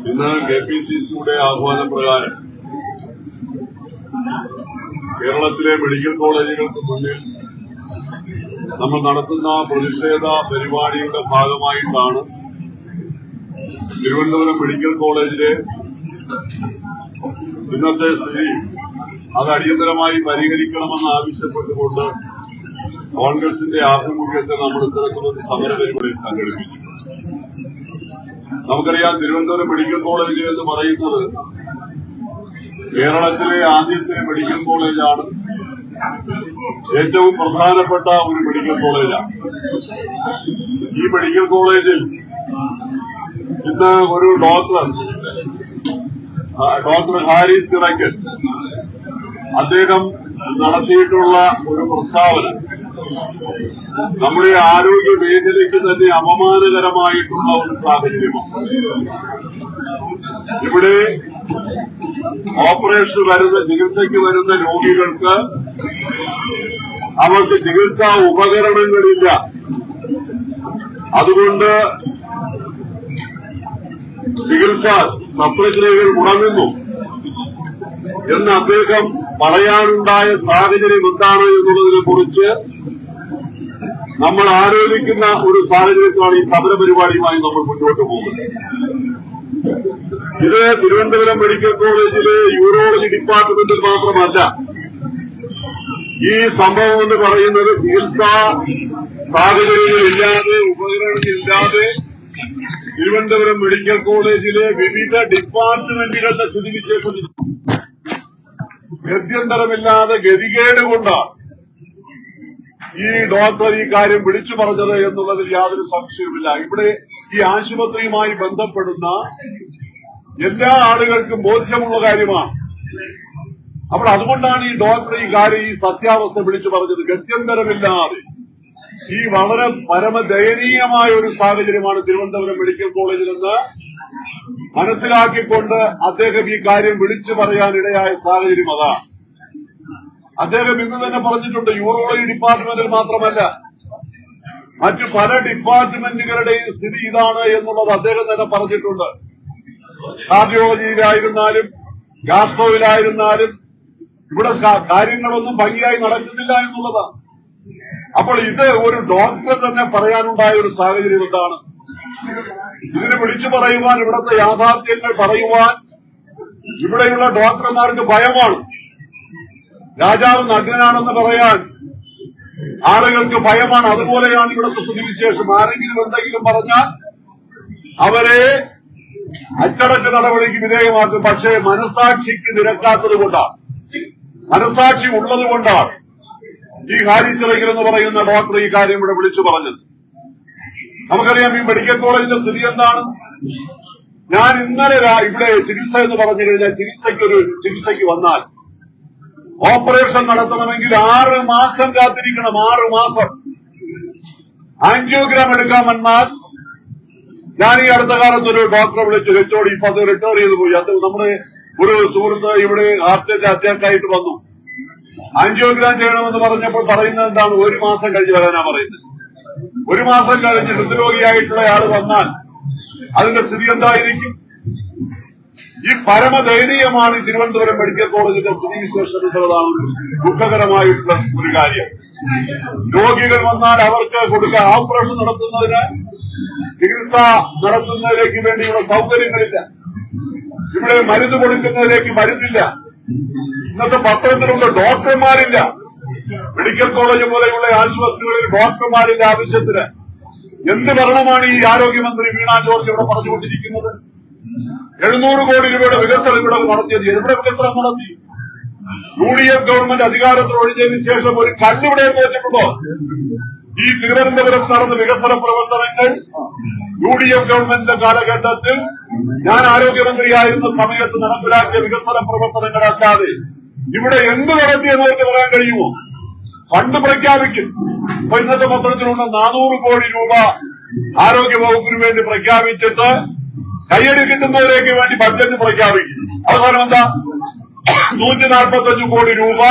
ഇന്ന് K P C സിയുടെ ആഹ്വാന പ്രകാരം കേരളത്തിലെ മെഡിക്കൽ കോളേജുകൾക്ക് മുന്നിൽ നമ്മൾ നടത്തുന്ന പ്രതിഷേധ പരിപാടിയുടെ ഭാഗമായിട്ടാണ് തിരുവനന്തപുരം മെഡിക്കൽ കോളേജിലെ ഇന്നത്തെ സ്ഥിതി അത് അടിയന്തരമായി പരിഹരിക്കണമെന്ന് ആവശ്യപ്പെട്ടുകൊണ്ട് കോൺഗ്രസിന്റെ ആഭിമുഖ്യത്തെ നമ്മൾ ഇത്തരത്തിലൊരു സമരപരിപാടി സംഘടിപ്പിച്ചു നമുക്കറിയാം തിരുവനന്തപുരം മെഡിക്കൽ കോളേജ് എന്ന് പറയുന്നത് കേരളത്തിലെ ആദ്യത്തെ മെഡിക്കൽ കോളേജാണ്. ഏറ്റവും പ്രധാനപ്പെട്ട ഒരു മെഡിക്കൽ കോളേജാണ്. ഈ മെഡിക്കൽ കോളേജിൽ ഇന്ന് ഒരു ഡോക്ടർ ഡോക്ടർ ഹാരിസ് ചിറക്കൻ അദ്ദേഹം നടത്തിയിട്ടുള്ള ഒരു പ്രസ്താവന നമ്മുടെ ആരോഗ്യ മേഖലയ്ക്ക് തന്നെ അപമാനകരമായിട്ടുള്ള ഒരു സാഹചര്യമാണ് ഇവിടെ ഓപ്പറേഷൻ വരുന്ന ചികിത്സയ്ക്ക് വരുന്ന രോഗികൾക്ക് അവർക്ക് ചികിത്സാ ഉപകരണങ്ങളില്ല. അതുകൊണ്ട് ചികിത്സ ശസ്ത്രക്രിയകൾ മുടങ്ങുന്നു. എന്ന് അദ്ദേഹം പറയാനുണ്ടായ സാഹചര്യം എന്താണ് എന്നുള്ളതിനെ കുറിച്ച് നമ്മൾ ആലോചിക്കുന്ന ഒരു സാഹചര്യത്തിലാണ് ഈ സമര പരിപാടിയുമായി നമ്മൾ മുന്നോട്ട് പോകുന്നത് ഇത് തിരുവനന്തപുരം മെഡിക്കൽ കോളേജിലെ യൂറോളജി ഡിപ്പാർട്ട്മെന്റിൽ മാത്രമല്ല ഈ സംഭവം എന്ന് പറയുന്നത് ചികിത്സാ സാഹചര്യങ്ങളില്ലാതെ ഉപകരണങ്ങളില്ലാതെ തിരുവനന്തപുരം മെഡിക്കൽ കോളേജിലെ വിവിധ ഡിപ്പാർട്ട്മെന്റുകളുടെ സ്ഥിതിവിശേഷം. ഗത്യന്തരമില്ലാതെ ഗതികേട് കൊണ്ടാണ് ഈ ഡോക്ടർ ഈ കാര്യം വിളിച്ചു പറഞ്ഞത് എന്നുള്ളതിൽ യാതൊരു സംശയവുമില്ല. ഇവിടെ ഈ ആശുപത്രിയുമായി ബന്ധപ്പെടുന്ന എല്ലാ ആളുകൾക്കും ബോധ്യമുള്ള കാര്യമാണ്. അപ്പോൾ അതുകൊണ്ടാണ് ഈ ഡോക്ടർ ഈ കാര്യം ഈ സത്യാവസ്ഥ വിളിച്ചു പറഞ്ഞത്. ഗത്യന്തരമില്ലാതെ. ഈ വളരെ പരമദയനീയമായ ഒരു സാഹചര്യമാണ് തിരുവനന്തപുരം മെഡിക്കൽ കോളേജിൽ നിന്ന് മനസ്സിലാക്കിക്കൊണ്ട് അദ്ദേഹം ഈ കാര്യം വിളിച്ചു പറയാനിടയായ സാഹചര്യം അതാണ് അദ്ദേഹം ഇന്ന് തന്നെ പറഞ്ഞിട്ടുണ്ട് യൂറോളജി ഡിപ്പാർട്ട്മെന്റിൽ മാത്രമല്ല മറ്റു പല ഡിപ്പാർട്ട്മെന്റുകളുടെയും സ്ഥിതി ഇതാണ് എന്നുള്ളത് അദ്ദേഹം തന്നെ പറഞ്ഞിട്ടുണ്ട്. കാർഡിയോളജിയിലായിരുന്നാലും ഗാസ്ട്രോയിലായിരുന്നാലും ഇവിടെ കാര്യങ്ങളൊന്നും ഭംഗിയായി നടക്കുന്നില്ല എന്നുള്ളതാണ്. അപ്പോൾ ഇത് ഒരു ഡോക്ടർ തന്നെ പറയാനുണ്ടായ ഒരു സാഹചര്യം എന്താണ് ഇതിന് വിളിച്ചു പറയുവാൻ ഇവിടുത്തെ യാഥാർത്ഥ്യങ്ങൾ പറയുവാൻ ഇവിടെയുള്ള ഡോക്ടർമാർക്ക് ഭയമാണ്. രാജാവ് നഗ്നനാണെന്ന് പറയാൻ ആളുകൾക്ക് ഭയമാണ്. അതുപോലെയാണ് ഇവിടുത്തെ സ്ഥിതിവിശേഷം ആരെങ്കിലും എന്തെങ്കിലും പറഞ്ഞാൽ അവരെ അച്ചടക്ക നടപടിക്ക് വിധേയമാക്കും. പക്ഷേ മനസാക്ഷിക്ക് നിരക്കാത്തത് കൊണ്ടാണ്. മനസാക്ഷി ഉള്ളത് കൊണ്ടാണ് ഈ ഹാരിച്ചിറകിൽ എന്ന് പറയുന്ന ഡോക്ടർ ഈ കാര്യം ഇവിടെ വിളിച്ചു പറഞ്ഞത്. നമുക്കറിയാം ഈ മെഡിക്കൽ കോളേജിന്റെ സ്ഥിതി എന്താണ്? ഞാൻ ഇന്നലെ ഇവിടെ ചികിത്സ എന്ന് പറഞ്ഞു കഴിഞ്ഞാൽ ചികിത്സയ്ക്ക് ഒരു ചികിത്സയ്ക്ക് വന്നാൽ ഓപ്പറേഷൻ നടത്തണമെങ്കിൽ ആറ് മാസം കാത്തിരിക്കണം ആറ് മാസം. ആൻജിയോഗ്രാം എടുക്കാൻ വന്നാൽ ഞാൻ ഈ അടുത്ത കാലത്ത് ഒരു ഡോക്ടറെ വിളിച്ചു ഹെച്ചോടി ഇപ്പൊ അത് റിട്ടയർ ചെയ്തു പോയി. അത് നമ്മുടെ ഒരു സുഹൃത്ത് ഇവിടെ ഹാർട്ട് അറ്റാക്ക് ആയിട്ട് വന്നു. ആൻജിയോഗ്രാം ചെയ്യണമെന്ന് പറഞ്ഞപ്പോൾ പറയുന്നത് എന്താണ്? ഒരു മാസം കഴിഞ്ഞ് വരാനാ പറയുന്നത്. ഒരു മാസം കഴിഞ്ഞ് ഹൃദ്രോഗിയായിട്ടുള്ള ആൾ വന്നാൽ അതിന്റെ സ്ഥിതി എന്തായിരിക്കും? ഈ പരമദയനീയമാണ് തിരുവനന്തപുരം മെഡിക്കൽ കോളേജിന്റെ സ്ഥിതിവിശേഷം എന്നുള്ളതാണ് ഒരു ദുഃഖകരമായിട്ടുള്ള ഒരു കാര്യം. രോഗികൾ വന്നാൽ അവർക്ക് കൊടുക്കാൻ ഓപ്പറേഷൻ നടത്തുന്നതിന് ചികിത്സ നടത്തുന്നതിലേക്ക് വേണ്ടിയുള്ള സൗകര്യങ്ങളില്ല. ഇവിടെ മരുന്ന് കൊടുക്കുന്നതിലേക്ക് മരുന്നില്ല. ഇന്നത്തെ പത്രത്തിലുള്ള ഡോക്ടർമാരില്ല. മെഡിക്കൽ കോളേജ് പോലെയുള്ള ആശുപത്രികളിൽ ഡോക്ടർമാരില്ല ആവശ്യത്തിന്. എന്ത് ഭരണമാണ് ഈ ആരോഗ്യമന്ത്രി വീണ ജോർജ് ഇവിടെ പറഞ്ഞുകൊണ്ടിരിക്കുന്നത്? എഴുന്നൂറ് കോടി രൂപയുടെ വികസനം ഇവിടെ നടത്തിയത്. എവിടെ വികസനം നടത്തി? യു ഡി എഫ് ഗവൺമെന്റ് അധികാരത്തിൽ ഒഴിഞ്ഞതിന് ശേഷം ഒരു കല്ലിവിടെ വെച്ചിട്ടുണ്ടോ ഈ തിരുവനന്തപുരത്ത് നടന്ന വികസന പ്രവർത്തനങ്ങൾ യു ഡി എഫ് ഗവൺമെന്റിന്റെ കാലഘട്ടത്തിൽ ഞാൻ ആരോഗ്യമന്ത്രിയായിരുന്ന സമയത്ത് നടപ്പിലാക്കിയ വികസന പ്രവർത്തനങ്ങളല്ലാതെ ഇവിടെ എന്ത് നടത്തിയെന്ന് അവർക്ക് പറയാൻ കഴിയുമോ? ഫണ്ട് പ്രഖ്യാപിക്കും. ഇപ്പൊ ഇന്നത്തെ പത്രത്തിലുള്ള നാനൂറ് കോടി രൂപ ആരോഗ്യ വകുപ്പിന് വേണ്ടി പ്രഖ്യാപിച്ചിട്ട് കയ്യടി കിട്ടുന്നവരേക്ക് വേണ്ടി ബഡ്ജറ്റ് പ്രഖ്യാപിക്കും അവസാനം എന്താ? നൂറ്റി നാൽപ്പത്തഞ്ച് കോടി രൂപ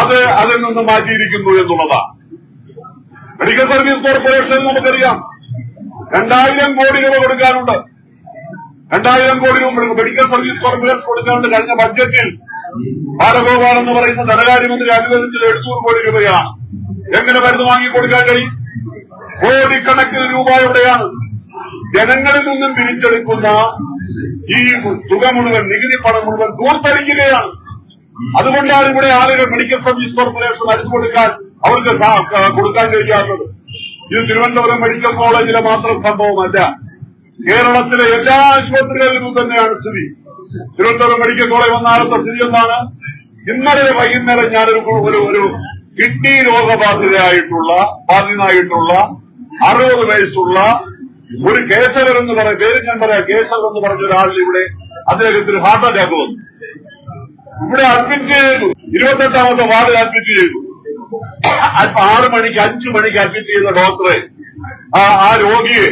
അത് അതിൽ നിന്ന് മാറ്റിയിരിക്കുന്നു എന്നുള്ളതാ. മെഡിക്കൽ സർവീസ് കോർപ്പറേഷൻ നമുക്കറിയാം. രണ്ടായിരം കോടി രൂപ കൊടുക്കാനുണ്ട്. രണ്ടായിരം കോടി രൂപ മെഡിക്കൽ സർവീസ് കോർപ്പറേഷൻ കൊടുക്കാനുണ്ട് കഴിഞ്ഞ ബഡ്ജറ്റിൽ ബാലഗോപാൽ എന്ന് പറയുന്ന ധനകാര്യമന്ത്രി അനുവദിച്ചത് എഴുന്നൂറ് കോടി രൂപയാണ്. എങ്ങനെ മരുന്ന് വാങ്ങിക്കൊടുക്കാൻ കഴിയും? കോടിക്കണക്കിന് രൂപ എവിടെയാണ് ജനങ്ങളിൽ നിന്നും പിരിച്ചെടുക്കുന്ന ഈ തുക മുഴുവൻ നികുതി പണം മുഴുവൻ ദൂർത്തടിക്കുകയാണ്. അതുകൊണ്ടാണ് ഇവിടെ ആളുകൾ മെഡിക്കൽ സർവീസ് കോർപ്പറേഷൻ അരിച്ചു കൊടുക്കാൻ അവർക്ക് കൊടുക്കാൻ കഴിയാത്തത്. ഇത് തിരുവനന്തപുരം മെഡിക്കൽ കോളേജിലെ മാത്രം സംഭവമല്ല. കേരളത്തിലെ എല്ലാ ആശുപത്രികളിലും തന്നെയാണ് സ്ഥിതി. തിരുവനന്തപുരം മെഡിക്കൽ കോളേജ് വന്നാലത്തെ സ്ഥിതി എന്താണ്? ഇന്നലെ വൈകുന്നേരം ഞാനൊരു ഒരു ഒരു കിഡ്നി രോഗബാധിതരായിട്ടുള്ള ബാധിതനായിട്ടുള്ള അറുപത് വയസ്സുള്ള ഒരു കേസവൻ എന്ന് പറയും പേര് ഞാൻ പറയാം കേസവൻ എന്ന് പറഞ്ഞ ഒരാൾ ഇവിടെ അദ്ദേഹത്തിന് ഹാർട്ട് അറ്റാക്ക് വന്നു. ഇവിടെ അഡ്മിറ്റ് ചെയ്തു. ഇരുപത്തെട്ടാമത്തെ വാർഡിൽ അഡ്മിറ്റ് ചെയ്തു. ആറ് മണിക്ക് അഞ്ചു മണിക്ക് അഡ്മിറ്റ് ചെയ്ത ഡോക്ടറെ ആ ആ രോഗിയെ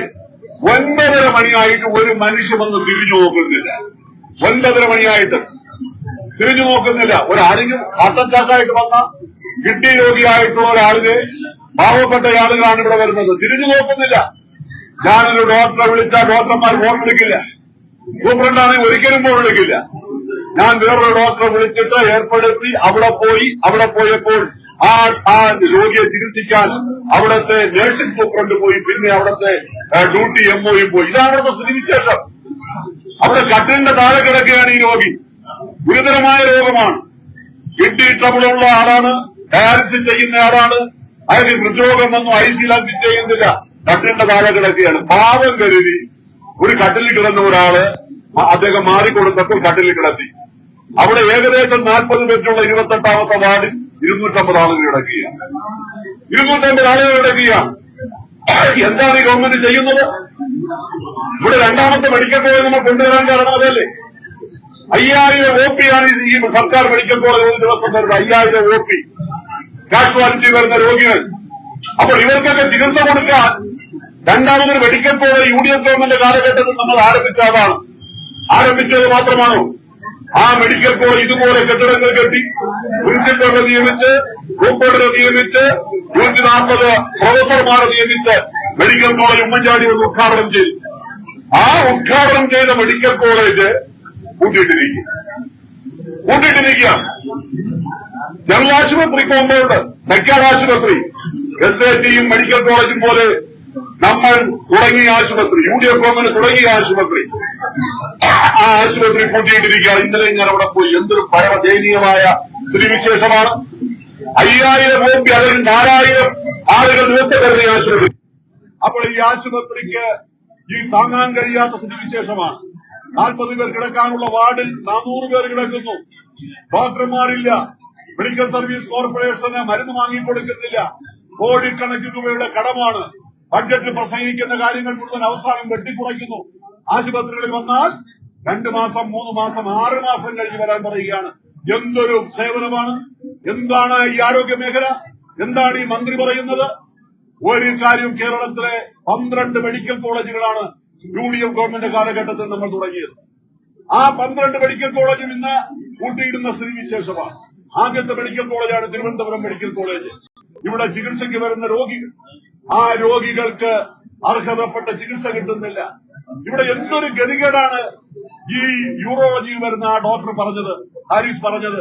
ഒൻപതര മണിയായിട്ട് ഒരു മനുഷ്യൻ വന്ന് തിരിഞ്ഞു നോക്കുന്നില്ല. ഒൻപതര മണിയായിട്ട് തിരിഞ്ഞു നോക്കുന്നില്ല. ഒരാളിനും ഹാർട്ട് അറ്റാക്കായിട്ട് വന്ന കിഡ്നി രോഗിയായിട്ടുള്ള ഒരാളിനെ പാവപ്പെട്ട ആളുകളാണ് ഇവിടെ വരുന്നത്. തിരിഞ്ഞു നോക്കുന്നില്ല. ഞാനൊരു ഡോക്ടറെ വിളിച്ചാൽ ഡോക്ടർമാർ ഫോൺ വിളിക്കില്ല. സൂപ്രണ്ടാണെങ്കിൽ ഒരിക്കലും ഫോൺ വിളിക്കില്ല. ഞാൻ വേറൊരു ഡോക്ടറെ വിളിച്ചിട്ട് ഏർപ്പെടുത്തി അവിടെ പോയി അവിടെ പോയപ്പോൾ ആ ആ രോഗിയെ ചികിത്സിക്കാൻ അവിടുത്തെ നഴ്സിംഗ് സൂപ്രണ്ട് പോയി പിന്നെ അവിടുത്തെ ഡ്യൂട്ടി എംഒയും പോയി. ഇതാണ് അവിടുത്തെ സ്ഥിതിവിശേഷം. അവിടെ കട്ടിലിന്റെ താഴെ കിടക്കുകയാണ് ഈ രോഗി. ഗുരുതരമായ രോഗമാണ്. കിഡ്നി ട്രബിളുള്ള ആളാണ്. ഡയാലിസിസ് ചെയ്യുന്ന ആളാണ്. അയാൾക്ക് ഹൃദ്രോഗം വന്നു. ഐ സിയിൽ അഡ്മിറ്റ് ചെയ്യുന്നില്ല. കട്ടിലിന്റെ താഴെ കിടക്കുകയാണ് പാവം കരുതി ഒരു കട്ടിലിൽ കിടന്ന ഒരാൾ അദ്ദേഹം മാറിക്കൊടുത്തപ്പോൾ കട്ടിലിൽ കിടത്തി. അവിടെ ഏകദേശം നാൽപ്പത് മീറ്ററുള്ള ഇരുപത്തെട്ടാമത്തെ വാർഡിൽ ഇരുന്നൂറ്റമ്പത് ആളുകൾ കിടക്കുകയാണ്. ഇരുന്നൂറ്റമ്പത് ആളുകൾ കിടക്കുകയാണ്. എന്താണ് ഈ ഗവൺമെന്റ് ചെയ്യുന്നത്? ഇവിടെ രണ്ടാമത്തെ മെഡിക്കൽ കോളേജ് നമ്മൾ കൊണ്ടുവരാൻ കാരണം അതല്ലേ? അയ്യായിരം ഒ പി ആണ് ഈ സർക്കാർ മെഡിക്കൽ കോളേജ് ഒരു ദിവസം വരുന്നത്. അയ്യായിരം ഒ പി കാഷ്വാലിറ്റി വരുന്ന രോഗികൾ. അപ്പോൾ ഇവർക്കൊക്കെ ചികിത്സ കൊടുക്കാൻ രണ്ടാമതൊരു medical college U D F government കാലഘട്ടത്തിൽ നമ്മൾ ആരംഭിച്ച അതാണ് ആരംഭിച്ചത് മാത്രമാണോ? ആ മെഡിക്കൽ കോളേജ് ഇതുപോലെ കെട്ടിടങ്ങൾ കെട്ടി പ്രിൻസിപ്പലിനെ നിയമിച്ച് ഗ്രൂപ്പുകളെ നിയമിച്ച് നൂറ്റി നാൽപ്പത് പ്രൊഫസർമാരെ നിയമിച്ച് മെഡിക്കൽ കോളേജ് ഉമ്മൻചാണ്ടി ഒന്ന് ഉദ്ഘാടനം ചെയ്തു. ആ ഉദ്ഘാടനം ചെയ്ത മെഡിക്കൽ കോളേജ് കൂട്ടിയിട്ടിരിക്കുക കൂട്ടിയിട്ടിരിക്കുക ജനറൽ ആശുപത്രി കോമ്പൗണ്ട് തെക്കാട് ആശുപത്രി. എസ് എ ടിയും മെഡിക്കൽ കോളേജും പോലെ നമ്മൾ തുടങ്ങിയ ആശുപത്രി യു ഡി എഫ് ഗവൺമെന്റ് തുടങ്ങിയ ആശുപത്രി. ആ ആശുപത്രി പൂട്ടിയിട്ടിരിക്കുകയാണ്. ഇന്നലെ ഞാൻ അവിടെ പോയി. എന്തൊരു ഭയ ദയനീയമായ സ്ഥിതിവിശേഷമാണ്. അയ്യായിരം കോപ്പി അല്ലെങ്കിൽ നാലായിരം ആളുകൾ നിർത്തപ്പെടുന്ന ഈ ആശുപത്രി. അപ്പോൾ ഈ ആശുപത്രിക്ക് ഈ താങ്ങാൻ കഴിയാത്ത സ്ഥിതിവിശേഷമാണ്. നാൽപ്പത് പേർ കിടക്കാനുള്ള വാർഡിൽ നാനൂറ് പേർ കിടക്കുന്നു. ഡോക്ടർമാരില്ല. മെഡിക്കൽ സർവീസ് കോർപ്പറേഷന് മരുന്ന് വാങ്ങിക്കൊടുക്കുന്നില്ല. കോടിക്കണക്കിന് രൂപയുടെ കടമാണ്. ബഡ്ജറ്റിൽ പ്രസംഗിക്കുന്ന കാര്യങ്ങൾ മുഴുവൻ അവസാനം വെട്ടിക്കുറയ്ക്കുന്നു. ആശുപത്രികളിൽ വന്നാൽ രണ്ടു മാസം മൂന്ന് മാസം ആറ് മാസം കഴിഞ്ഞ് വരാൻ പറയുകയാണ്. എന്തൊരു സേവനമാണ്? എന്താണ് ഈ ആരോഗ്യ മേഖല? എന്താണ് ഈ മന്ത്രി പറയുന്നത്? ഒരു കാര്യം കേരളത്തിലെ പന്ത്രണ്ട് മെഡിക്കൽ കോളേജുകളാണ് യു ഡി എഫ് ഗവൺമെന്റ് കാലഘട്ടത്തിൽ നമ്മൾ തുടങ്ങിയത്. ആ പന്ത്രണ്ട് മെഡിക്കൽ കോളേജും ഇന്ന് കൂട്ടിയിടുന്ന സ്ഥിതിവിശേഷമാണ്. ആദ്യത്തെ മെഡിക്കൽ കോളേജാണ് തിരുവനന്തപുരം മെഡിക്കൽ കോളേജ്. ഇവിടെ ചികിത്സയ്ക്ക് വരുന്ന രോഗികൾ ആ രോഗികൾക്ക് അർഹതപ്പെട്ട ചികിത്സ കിട്ടുന്നില്ല. ഇവിടെ എന്തൊരു ഗതികേടാണ് ഈ യൂറോളജിയിൽ വരുന്ന ആ ഡോക്ടർ പറഞ്ഞത് ഹാരിസ് പറഞ്ഞത്.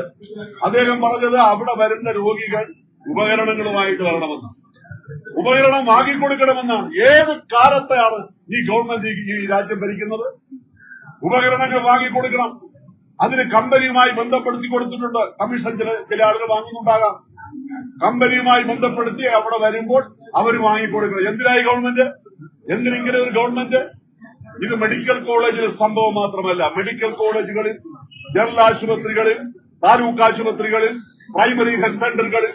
അദ്ദേഹം പറഞ്ഞത് അവിടെ വരുന്ന രോഗികൾ ഉപകരണങ്ങളുമായിട്ട് വരണമെന്ന്. ഉപകരണം വാങ്ങിക്കൊടുക്കണമെന്നാണ്. ഏത് കാലത്തെയാണ് ഈ ഗവൺമെന്റ് ഈ- രാജ്യം ഭരിക്കുന്നത്? ഉപകരണങ്ങൾ വാങ്ങിക്കൊടുക്കണം. അതിന് കമ്പനിയുമായി ബന്ധപ്പെടുത്തി കൊടുത്തിട്ടുണ്ട്. കമ്മീഷൻ ചില ചില ആളുകൾ വാങ്ങുന്നുണ്ടാകാം. കമ്പനിയുമായി ബന്ധപ്പെടുത്തി അവിടെ വരുമ്പോൾ അവർ വാങ്ങിക്കൊടുക്കണം. എന്തിനായി ഗവൺമെന്റ്? എന്തിനിങ്ങനെ ഒരു ഗവൺമെന്റ്? ഇത് മെഡിക്കൽ കോളേജിലെ സംഭവം മാത്രമല്ല. മെഡിക്കൽ കോളേജുകളിൽ ജനറൽ ആശുപത്രികളിൽ താലൂക്ക് ആശുപത്രികളിൽ പ്രൈമറി ഹെൽത്ത് സെന്ററുകളിൽ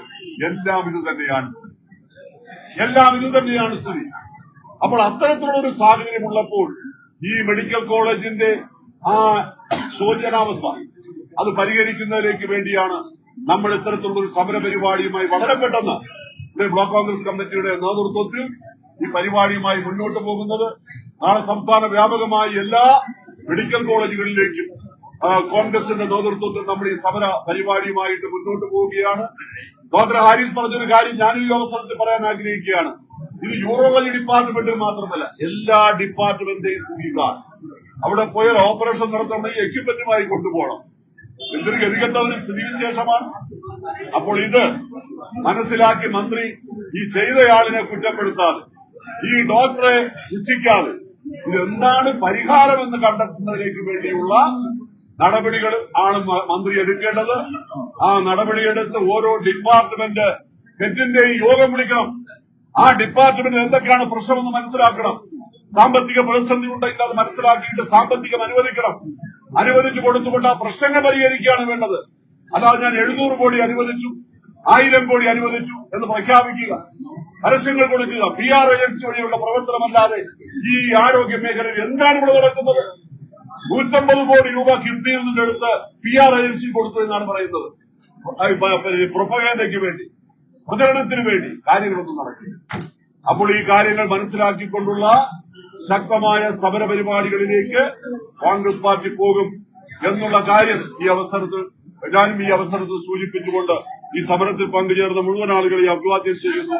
എല്ലാം ഇത് തന്നെയാണ് എല്ലാം ഇത് തന്നെയാണ് സ്ഥിതി. അപ്പോൾ അത്തരത്തിലുള്ള ഒരു സാഹചര്യം ഉള്ളപ്പോൾ ഈ മെഡിക്കൽ കോളേജിന്റെ ആ ശോചനാവസ്ഥ അത് പരിഹരിക്കുന്നതിലേക്ക് വേണ്ടിയാണ് നമ്മൾ ഇത്തരത്തിലുള്ള ഒരു സമര പരിപാടിയുമായി വളരെ പെട്ടെന്ന് ബ്ലോക്ക് കോൺഗ്രസ് കമ്മിറ്റിയുടെ നേതൃത്വത്തിൽ ഈ പരിപാടിയുമായി മുന്നോട്ട് പോകുന്നത്. നാളെ സംസ്ഥാന വ്യാപകമായി എല്ലാ മെഡിക്കൽ കോളേജുകളിലേക്കും കോൺഗ്രസിന്റെ നേതൃത്വത്തിൽ നമ്മൾ ഈ സമര പരിപാടിയുമായിട്ട് മുന്നോട്ട് പോവുകയാണ്. ഡോക്ടർ ഹാരിസ് പറഞ്ഞൊരു കാര്യം ഞാൻ ഈ അവസരത്തിൽ പറയാൻ ആഗ്രഹിക്കുകയാണ്. ഇത് യൂറോളജി ഡിപ്പാർട്ട്മെന്റിൽ മാത്രമല്ല എല്ലാ ഡിപ്പാർട്ട്മെന്റേയും സ്ഥിതിയിലാണ്. അവിടെ പോയാൽ ഓപ്പറേഷൻ നടത്തണമെങ്കിൽ എക്യുപ്മെന്റുമായി കൊണ്ടുപോകണം. എന്തൊരു ഗതികെട്ട ഒരു സ്ഥിതിവിശേഷമാണ്? അപ്പോൾ ഇത് മനസ്സിലാക്കി മന്ത്രി ഈ ചെയ്തയാളിനെ കുറ്റപ്പെടുത്താതെ ഈ ഡോക്ടറെ ശിക്ഷിക്കാതെ ഇതെന്താണ് പരിഹാരമെന്ന് കണ്ടെത്തുന്നതിലേക്ക് വേണ്ടിയുള്ള നടപടികൾ ആണ് മന്ത്രി എടുക്കേണ്ടത്. ആ നടപടിയെടുത്ത് ഓരോ ഡിപ്പാർട്ട്മെന്റ് ഹെഡിന്റെയും യോഗം വിളിക്കണം. ആ ഡിപ്പാർട്ട്മെന്റിൽ എന്തൊക്കെയാണ് പ്രശ്നമെന്ന് മനസ്സിലാക്കണം. സാമ്പത്തിക പ്രതിസന്ധി ഉണ്ടെങ്കിൽ അത് മനസ്സിലാക്കിയിട്ട് സാമ്പത്തികം അനുവദിക്കണം. അനുവദിച്ചു കൊടുത്തുകൊണ്ട് ആ പ്രശ്നങ്ങൾ പരിഹരിക്കുകയാണ് വേണ്ടത്. അല്ലാതെ ഞാൻ എഴുന്നൂറ് കോടി അനുവദിച്ചു ആയിരം കോടി അനുവദിച്ചു എന്ന് പ്രഖ്യാപിക്കുക പരസ്യങ്ങൾ കൊടുക്കുക പി ആർ ഏജൻസി വഴിയുള്ള പ്രവർത്തനമല്ലാതെ ഈ ആരോഗ്യ മേഖലയിൽ എന്താണ് ഇവിടെ നടക്കുന്നത്? നൂറ്റമ്പത് കോടി രൂപ കിഫ്ബിയിൽ നിന്നെടുത്ത് പി ആർ ഏജൻസി കൊടുത്തു എന്നാണ് പറയുന്നത്. പ്രൊപ്പഗാൻഡയ്ക്ക് വേണ്ടി പ്രചരണത്തിന് വേണ്ടി കാര്യങ്ങളൊന്നും നടക്കില്ല. അപ്പോൾ ഈ കാര്യങ്ങൾ മനസ്സിലാക്കിക്കൊണ്ടുള്ള ശക്തമായ സമര പരിപാടികളിലേക്ക് കോൺഗ്രസ് പാർട്ടി പോകും എന്നുള്ള കാര്യം ഈ അവസരത്തിൽ ഞാനും ഈ അവസരത്തിൽ സൂചിപ്പിച്ചുകൊണ്ട് ഈ സമരത്തിൽ പങ്കുചേർന്ന മുഴുവൻ ആളുകളെ അഭിവാദ്യം ചെയ്യുന്നു.